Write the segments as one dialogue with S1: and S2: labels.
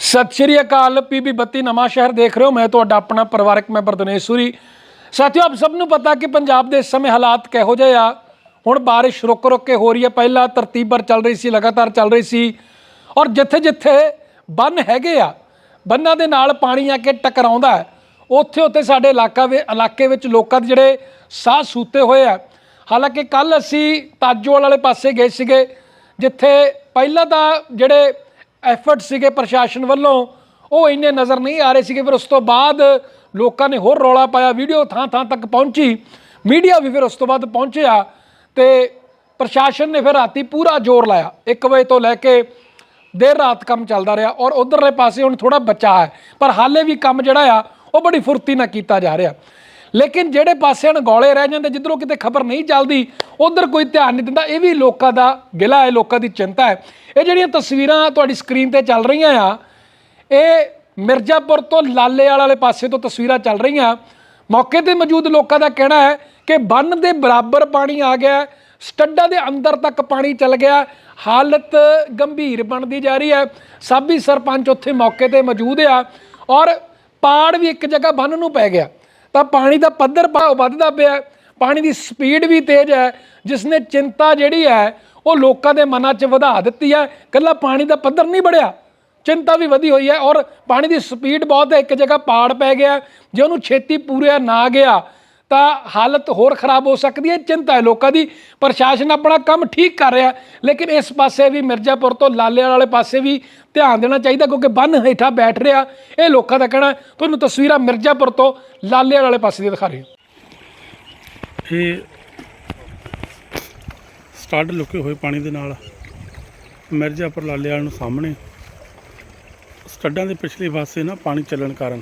S1: ਸਤਿ ਸ਼੍ਰੀ ਅਕਾਲ ਪੀਬੀ 32 ਨਵਾਂ ਸ਼ਹਿਰ ਦੇਖ ਰਹੇ ਹੋ। ਮੈਂ ਤੁਹਾਡਾ ਆਪਣਾ ਪਰਿਵਾਰਕ ਮੈਂਬਰ ਦਿਨੇਸ਼ ਸੂਰੀ। ਸਾਥੀਓ, ਆਪ ਸਭ ਨੂੰ ਪਤਾ ਕਿ ਪੰਜਾਬ ਦੇ ਇਸ ਸਮੇਂ ਹਾਲਾਤ ਕਿਹੋ ਜਿਹੇ ਆ। ਹੁਣ ਬਾਰਿਸ਼ ਰੁਕ ਰੁਕ ਕੇ ਹੋ ਰਹੀ ਹੈ। ਪਹਿਲਾਂ ਤਰਤੀਬਰ ਚੱਲ ਰਹੀ ਸੀ, ਲਗਾਤਾਰ ਚੱਲ ਰਹੀ ਸੀ। ਔਰ ਜਿੱਥੇ ਜਿੱਥੇ ਬੰਨ ਹੈਗੇ ਆ, ਬੰਨਾਂ ਦੇ ਨਾਲ ਪਾਣੀ ਆ ਕੇ ਟਕਰਾਉਂਦਾ ਹੈ। ਉੱਥੇ ਉੱਥੇ ਸਾਡੇ ਇਲਾਕਾ ਵੇ, ਇਲਾਕੇ ਵਿੱਚ ਲੋਕਾਂ ਦੇ ਜਿਹੜੇ ਸਾਹ ਸੂਤੇ ਹੋਏ ਆ। ਹਾਲਾਂਕਿ ਕੱਲ ਅਸੀਂ ਤਾਜੋਵਾਲ ਵਾਲੇ ਪਾਸੇ ਗਏ ਸੀਗੇ, ਜਿੱਥੇ ਪਹਿਲਾਂ ਤਾਂ ਜਿਹੜੇ ਐਫਰਟ ਸੀਗੇ ਪ੍ਰਸ਼ਾਸਨ ਵੱਲੋਂ, ਉਹ ਇੰਨੇ ਨਜ਼ਰ ਨਹੀਂ ਆ ਰਹੇ ਸੀਗੇ। ਫਿਰ ਉਸ ਤੋਂ ਬਾਅਦ ਲੋਕਾਂ ਨੇ ਹੋਰ ਰੌਲਾ ਪਾਇਆ, ਵੀਡੀਓ ਥਾਂ ਥਾਂ ਤੱਕ ਪਹੁੰਚੀ, ਮੀਡੀਆ ਵੀ ਫਿਰ ਉਸ ਤੋਂ ਬਾਅਦ ਪਹੁੰਚਿਆ ਤੇ ਪ੍ਰਸ਼ਾਸਨ ਨੇ ਫਿਰ ਰਾਤੀ ਪੂਰਾ ਜ਼ੋਰ ਲਾਇਆ। 1 ਵਜੇ ਤੋਂ ਲੈ ਕੇ ਦੇਰ ਰਾਤ ਕੰਮ ਚੱਲਦਾ ਰਿਹਾ ਔਰ ਉਧਰਲੇ ਪਾਸੇ ਹੁਣ ਥੋੜਾ ਬਚਾ ਹੈ, ਪਰ ਹਾਲੇ ਵੀ ਕੰਮ ਜਿਹੜਾ ਆ, ਉਹ ਬੜੀ ਫੁਰਤੀ ਨਾਲ ਕੀਤਾ ਜਾ ਰਿਹਾ। ਲੇਕਿਨ ਜਿਹੜੇ ਪਾਸੇ ਅਣਗੌਲੇ ਰਹਿ ਜਾਂਦੇ ਜਿੱਧਰੋਂ ਕਿਤੇ ਖਬਰ ਨਹੀਂ ਚੱਲਦੀ ਉਧਰ ਕੋਈ ਧਿਆਨ ਨਹੀਂ ਦਿੰਦਾ। ਇਹ ਵੀ ਲੋਕਾਂ ਦਾ ਗਿਲਾ ਹੈ ਲੋਕਾਂ ਦੀ ਚਿੰਤਾ ਹੈ। ਇਹ ਜਿਹੜੀਆਂ ਤਸਵੀਰਾਂ ਤੁਹਾਡੀ ਸਕਰੀਨ ਤੇ ਚੱਲ ਰਹੀਆਂ ਆ ਇਹ ਮਿਰਜ਼ਾਪੁਰ ਤੋਂ ਲਾਲੇਵਾਲ ਵਾਲੇ ਪਾਸੇ ਤੋਂ ਤਸਵੀਰਾਂ ਚੱਲ ਰਹੀਆਂ। ਮੌਕੇ ਤੇ ਮੌਜੂਦ ਲੋਕਾਂ ਦਾ ਕਹਿਣਾ ਹੈ ਕਿ ਬੰਨ ਦੇ ਬਰਾਬਰ ਪਾਣੀ ਆ ਗਿਆ ਹੈ, ਸਟੱਡਾਂ ਦੇ ਅੰਦਰ ਤੱਕ ਪਾਣੀ ਚੱਲ ਗਿਆ ਹਾਲਤ ਗੰਭੀਰ ਬਣਦੀ ਜਾ ਰਹੀ ਹੈ। ਸਾਬੀ ਸਰਪੰਚ ਉੱਥੇ ਮੌਕੇ ਤੇ ਮੌਜੂਦ ਆ ਔਰ ਪਾੜ ਵੀ ਇੱਕ ਜਗ੍ਹਾ ਬੰਨ ਨੂੰ ਪੈ ਗਿਆ। ਤਾਂ ਪਾਣੀ ਦਾ ਪੱਧਰ ਭਾ- ਵੱਧਦਾ ਪਿਆ ਪਾਣੀ ਦੀ ਸਪੀਡ ਵੀ ਤੇਜ਼ ਹੈ। ਜਿਸ ਨੇ ਚਿੰਤਾ ਜਿਹੜੀ ਹੈ, ਉਹ ਲੋਕਾਂ ਦੇ ਮਨਾਂ 'ਚ ਵਧਾ ਦਿੱਤੀ ਹੈ। ਕੱਲਾ ਪਾਣੀ ਦਾ ਪੱਧਰ ਨਹੀਂ ਵਧਿਆ ਚਿੰਤਾ ਵੀ ਵਧੀ ਹੋਈ ਹੈ ਔਰ ਪਾਣੀ ਦੀ ਸਪੀਡ ਬਹੁਤ ਹੈ। ਇੱਕ ਜਗ੍ਹਾ ਪਾੜ ਪੈ ਗਿਆ। ਜੇ ਉਹਨੂੰ ਛੇਤੀ ਪੂਰਿਆ ਨਾ ਗਿਆ ਤਾਂ ਹਾਲਤ ਹੋਰ ਖਰਾਬ ਹੋ ਸਕਦੀ ਹੈ ਚਿੰਤਾ ਹੈ ਲੋਕਾਂ ਦੀ। ਪ੍ਰਸ਼ਾਸਨ ਆਪਣਾ ਕੰਮ ਠੀਕ ਕਰ ਰਿਹਾ, ਲੇਕਿਨ ਇਸ ਪਾਸੇ ਵੀ ਮਿਰਜ਼ਾਪੁਰ ਤੋਂ ਲਾਲੇਵਾਲ ਵਾਲੇ ਪਾਸੇ ਵੀ ਧਿਆਨ ਦੇਣਾ ਚਾਹੀਦਾ, ਕਿਉਂਕਿ ਬੰਨ ਹੇਠਾਂ ਬੈਠ ਰਿਹਾ। ਇਹ ਲੋਕਾਂ ਦਾ ਕਹਿਣਾ ਤੁਹਾਨੂੰ ਤਸਵੀਰਾਂ ਮਿਰਜ਼ਾਪੁਰ ਤੋਂ ਲਾਲੇ ਵਾਲੇ ਪਾਸੇ ਦੀ ਦਿਖਾ ਰਹੇ ਹਾਂ।
S2: ਇਹ ਸਟੱਡ ਲੁਕੇ ਹੋਏ ਪਾਣੀ ਦੇ ਨਾਲ ਮਿਰਜ਼ਾਪੁਰ ਲਾਲੇ ਲਾਲੇਵਾਲ ਨੂੰ ਸਾਹਮਣੇ ਸਟੱਡਾਂ ਦੇ ਪਿਛਲੇ ਪਾਸੇ ਨਾ ਪਾਣੀ ਚੱਲਣ ਕਾਰਨ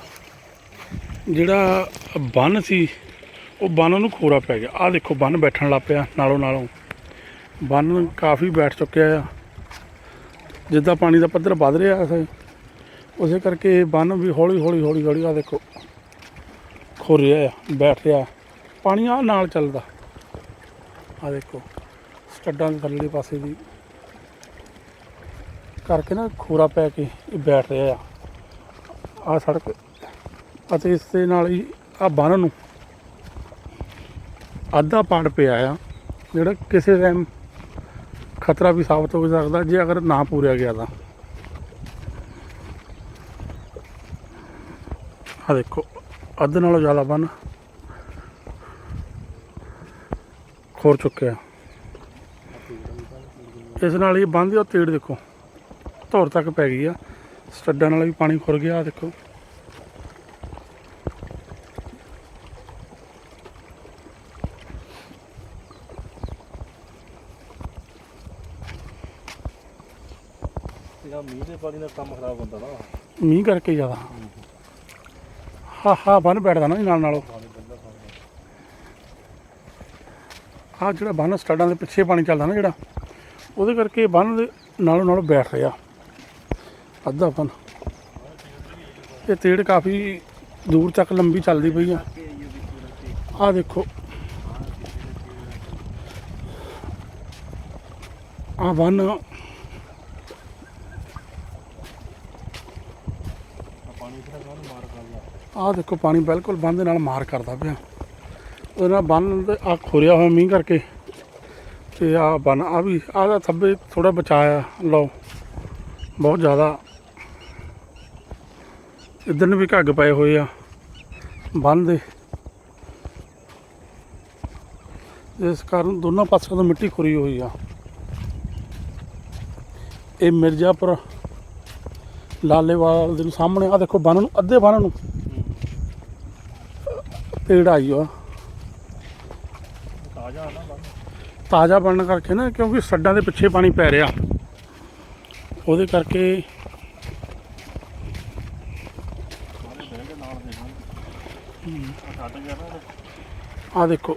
S2: ਜਿਹੜਾ ਬੰਨ ਸੀ ਉਹ ਬੰਨ ਨੂੰ ਖੋਰਾ ਪੈ ਗਿਆ। ਆਹ ਦੇਖੋ, ਬੰਨ ਬੈਠਣ ਲੱਗ ਪਿਆ ਨਾਲੋਂ ਨਾਲੋਂ। ਬੰਨ ਕਾਫੀ ਬੈਠ ਚੁੱਕਿਆ ਆ। ਜਿੱਦਾਂ ਪਾਣੀ ਦਾ ਪੱਧਰ ਵੱਧ ਰਿਹਾ ਹੈ, ਉਸੇ ਕਰਕੇ ਬੰਨ ਵੀ ਹੌਲੀ ਹੌਲੀ ਹੌਲੀ ਹੌਲੀ ਆ ਦੇਖੋ ਖੁਰ ਰਿਹਾ ਆ, ਬੈਠ ਰਿਹਾ। ਪਾਣੀ ਆ ਨਾਲ ਚੱਲਦਾ। ਆ ਦੇਖੋ, ਸਟੱਡਾਂ ਦੇ ਥੱਲੇਲੇ ਪਾਸੇ ਦੀ ਕਰਕੇ ਨਾ ਖੋਰਾ ਪੈ ਕੇ ਇਹ ਬੈਠ ਰਿਹਾ ਆ। ਆ ਸੜਕ, ਅਤੇ ਇਸ ਦੇ ਨਾਲ ਹੀ ਆ ਬੰਨ ਨੂੰ ਅੱਧਾ ਪਾੜ ਪਿਆ ਆ, ਜਿਹੜਾ ਕਿਸੇ ਟਾਈਮ ਖਤਰਾ ਵੀ ਸਾਬਤ ਹੋ ਸਕਦਾ, ਜੇ ਅਗਰ ਨਾ ਪੂਰਿਆ ਗਿਆ ਤਾਂ। ਆ ਦੇਖੋ, ਅੱਧ ਨਾਲੋਂ ਜ਼ਿਆਦਾ ਬੰਨ ਖੋਰ ਚੁੱਕਿਆ। ਇਸ ਨਾਲ ਇਹ ਬੰਦ ਉਹ ਤੇੜ ਦੇਖੋ, ਧੌਰ ਤੱਕ ਪੈ ਗਈ ਆ। ਸਟੱਡਾਂ ਨਾਲ ਵੀ ਪਾਣੀ ਖੁਰ ਗਿਆ ਦੇਖੋ।
S3: ਇਹਦਾ ਮੀਂਹ ਦੇ ਪਾਣੀ ਨਾਲ ਕੰਮ ਖਰਾਬ ਹੁੰਦਾ ਨਾ।
S2: ਮੀਂਹ ਕਰਕੇ ਜ਼ਿਆਦਾ। ਹਾਂ ਹਾਂ, ਬੰਨ ਬੈਠਦਾ ਨਾ ਜੀ ਨਾਲ ਨਾਲੋਂ। ਆ ਜਿਹੜਾ ਬੰਨ ਸਟੱਡਾਂ ਦੇ ਪਿੱਛੇ ਪਾਣੀ ਚੱਲਦਾ ਨਾ ਜਿਹੜਾ, ਉਹਦੇ ਕਰਕੇ ਬੰਨ ਦੇ ਨਾਲੋਂ ਨਾਲੋਂ ਬੈਠ ਰਿਹਾ। ਅੱਧਾ ਬੰਨ। ਇਹ ਤੇੜ ਕਾਫੀ ਦੂਰ ਤੱਕ ਲੰਬੀ ਚੱਲਦੀ ਪਈ ਆ। ਆ ਦੇਖੋ। ਆ ਬੰਨ
S3: ਪਾਣੀ ਜਿਹੜਾ ਨਾਲ ਮਾਰ ਕਰਦਾ
S2: ਆਹ ਦੇਖੋ ਪਾਣੀ ਬਿਲਕੁਲ ਬੰਦ ਨਾਲ ਮਾਰ ਕਰਦਾ ਪਿਆ। ਉਹਦੇ ਨਾਲ ਬੰਨ ਤੇ ਆ ਖੋਰਿਆ ਹੋਇਆ ਮੀਂਹ ਕਰਕੇ। ਤੇ ਆ ਬੰਨ ਆ ਵੀ, ਆਹ ਦਾ ਥੱਬੇ ਥੋੜਾ ਬਚਾਇਆ। ਲਓ, ਬਹੁਤ ਜ਼ਿਆਦਾ। ਇੱਧਰ ਨੂੰ ਵੀ ਘੱਗ ਪਏ ਹੋਏ ਆ, ਬੰਨ ਦੇ। ਇਸ ਕਾਰਨ ਦੋਨੋਂ ਪਾਸਿਆਂ ਤੋਂ ਮਿੱਟੀ ਖੁਰੀ ਹੋਈ ਆ। ਇਹ ਮਿਰਜ਼ਾਪੁਰ, ਲਾਲੇਵਾਲ ਦੇ ਸਾਹਮਣੇ ਆ ਦੇਖੋ ਬੰਨ ਨੂੰ, ਅੱਧੇ ਬੰਨ ਨੂੰ। ਤੇੜ ਆ।
S3: ਤਾਜ਼ਾ ਨਾ
S2: ਤਾਜ਼ਾ ਬਣਨ ਕਰਕੇ ਨਾ, ਕਿਉਂਕਿ ਸੱਡਾਂ ਦੇ ਪਿੱਛੇ ਪਾਣੀ ਪੈ ਰਿਹਾ। ਉਹਦੇ ਕਰਕੇ
S3: ਸਾਰੇ
S2: ਆ ਦੇਖੋ,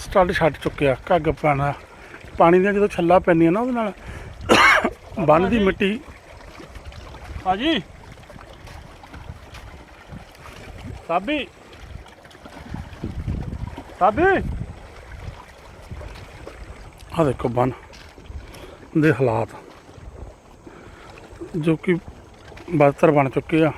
S2: ਸਟੱਡ ਛੱਡ ਚੁੱਕਿਆ, ਘੱਗ ਪਾਣਾ। ਪਾਣੀ ਦੀਆਂ ਜਦੋਂ ਛੱਲਾ ਪੈਂਦੀਆਂ ਨਾ ਉਹਦੇ ਨਾਲ, ਬੰਨ ਦੀ ਮਿੱਟੀ।
S3: ਹਾਂਜੀ ਸਾਬੀ। ਸਾਬੀ।
S2: ਆ ਦੇਖੋ ਬੰਨ ਦੇ ਹਾਲਾਤ, ਜੋ ਕਿ ਬਦਤਰ ਬਣ ਚੁੱਕੇ ਆ।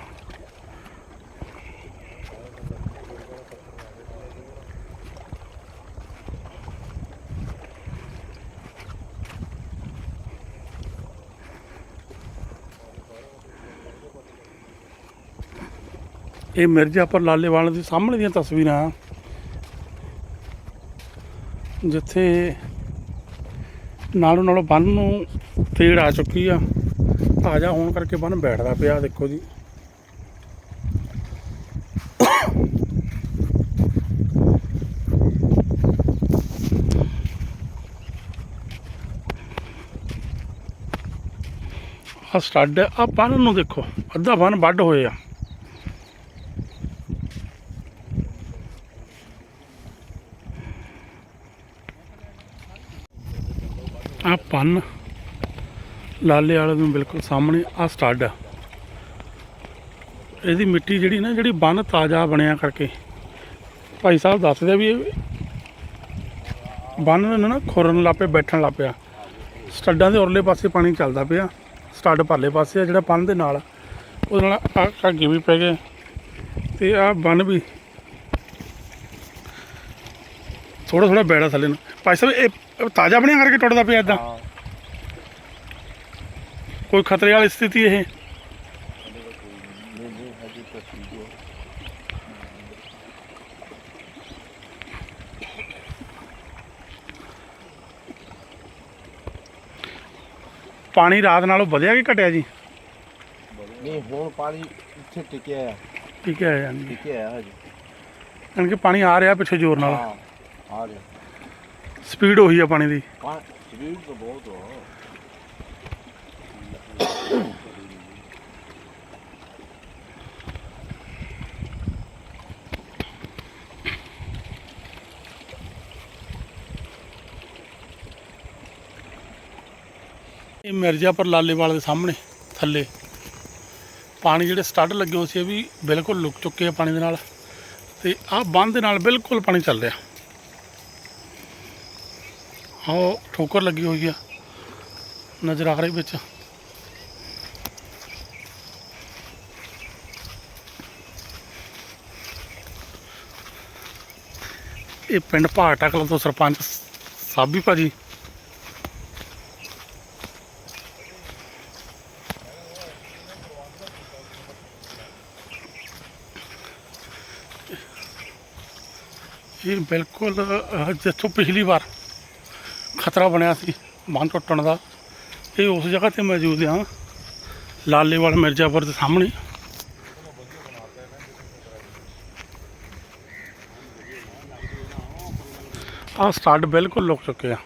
S2: ਇਹ ਮਿਰਜ਼ਾਪੁਰ ਲਾਲੇਵਾਲ ਦੇ ਸਾਹਮਣੇ ਦੀਆਂ ਤਸਵੀਰਾਂ ਜਿੱਥੇ ਨਾਲੋਂ ਨਾਲੋਂ ਬੰਨ ਨੂੰ ਤੇੜ ਆ ਚੁੱਕੀ ਆ। ਤਾਜ਼ਾ ਹੋਣ ਕਰਕੇ ਬੰਨ ਬੈਠਦਾ ਪਿਆ ਦੇਖੋ ਜੀ। ਆ ਸਟੱਡ ਆ ਬੰਨ ਨੂੰ ਦੇਖੋ, ਅੱਧਾ ਬੰਨ ਵੱਢ ਹੋਏ ਆ। ਆ ਪੰਨ ਲਾਲੇ ਵਾਲੇ ਨੂੰ ਬਿਲਕੁਲ ਸਾਹਮਣੇ ਆ ਸਟੱਡ। ਆ ਇਹਦੀ ਮਿੱਟੀ ਜਿਹੜੀ ਨਾ, ਜਿਹੜੀ ਬੰਨ ਤਾਜ਼ਾ ਬਣਿਆ ਕਰਕੇ। ਭਾਈ ਸਾਹਿਬ ਦੱਸਦੇ ਆ ਵੀ ਇਹ ਬੰਨ ਨੂੰ ਨਾ ਖੁਰਨ ਲੱਪੇ, ਬੈਠਣ ਲੱਗ ਪਿਆ ਸਟੱਡਾਂ ਦੇ ਉਰਲੇ ਪਾਸੇ ਪਾਣੀ ਚੱਲਦਾ ਪਿਆ, ਸਟੱਡ ਪਰਲੇ ਪਾਸੇ ਆ ਜਿਹੜਾ ਬੰਨ ਦੇ ਨਾਲ। ਉਹਦੇ ਨਾਲ ਆ ਘਾਗੇ ਵੀ ਪੈ ਗਏ। ਤੇ ਆ ਬੰਨ ਵੀ ਥੋੜਾ ਥੋੜਾ ਬੈੜਾ ਥੱਲੇ ਨੂੰ। ਭਾਈ ਸਾਹਿਬ ਇਹ ਤਾਜ਼ਾ ਬਣਿਆ ਕਰਕੇ ਟੁੱਟਦਾ ਪਿਆ ਇਦਾਂ? ਕੋਈ ਖਤਰੇ ਵਾਲੀ ਸਥਿਤੀ ਇਹ? ਪਾਣੀ ਰਾਤ ਨਾਲੋਂ ਵਧਿਆ ਕਿ ਘਟਿਆ ਜੀ?
S4: ਨਹੀਂ ਹੁਣ ਪਾਣੀ ਇੱਥੇ ਟਿਕਿਆ ਆ।
S2: ਠੀਕ ਹੈ ਯਾਨੀ
S4: ਟਿਕਿਆ ਆ ਹਜੇ।
S2: ਯਾਨੀ ਕਿ ਪਾਣੀ ਆ ਰਿਹਾ ਪਿੱਛੇ ਜ਼ੋਰ ਨਾਲ।
S4: ਹਾਂ। ਆ ਰਿਹਾ।
S2: ਸਪੀਡ ਉਹੀ ਆ ਪਾਣੀ ਦੀ।
S4: ਪਾ ਸਪੀਡ ਤਾਂ ਬਹੁਤ ਹੋ
S2: ਇਹ ਮਿਰਜ਼ਾਪੁਰ ਲਾਲੇਵਾਲ ਦੇ ਸਾਹਮਣੇ ਥੱਲੇ। ਪਾਣੀ ਜਿਹੜੇ ਸਟੱਡ ਲੱਗੇ ਹੋਏ ਸੀ ਇਹ ਵੀ ਬਿਲਕੁਲ ਲੁਕ ਚੁੱਕੇ ਆ ਪਾਣੀ ਦੇ ਨਾਲ। ਤੇ ਆਹ ਬੰਦ ਦੇ ਨਾਲ ਬਿਲਕੁਲ ਪਾਣੀ ਚੱਲ ਰਿਹਾ। ਉਹ ਠੋਕਰ ਲੱਗੀ ਹੋਈ ਆ, ਨਜ਼ਰ ਆ ਰਹੀ ਵਿੱਚ। ਇਹ ਪਿੰਡ ਭਾਟਾ ਕਲਾਂ ਤੋਂ ਸਰਪੰਚ ਸਾਬੀ ਭਾਜੀ। ਇਹ ਬਿਲਕੁਲ ਜਿੱਥੋਂ ਪਿਛਲੀ ਵਾਰ ਖਤਰਾ ਬਣਿਆ ਸੀ, ਬੰਨ ਟੁੱਟਣ ਦਾ। ਇਹ ਉਸ ਜਗ੍ਹਾ ਤੇ ਮੌਜੂਦ ਹਾਂ। ਲਾਲੇਵਾਲ ਮਿਰਜ਼ਾਪੁਰ ਦੇ ਸਾਹਮਣੇ। ਆਹ ਸਟਾਰਟ ਬਿਲਕੁਲ ਲੁਕ ਚੁੱਕੇ ਆ।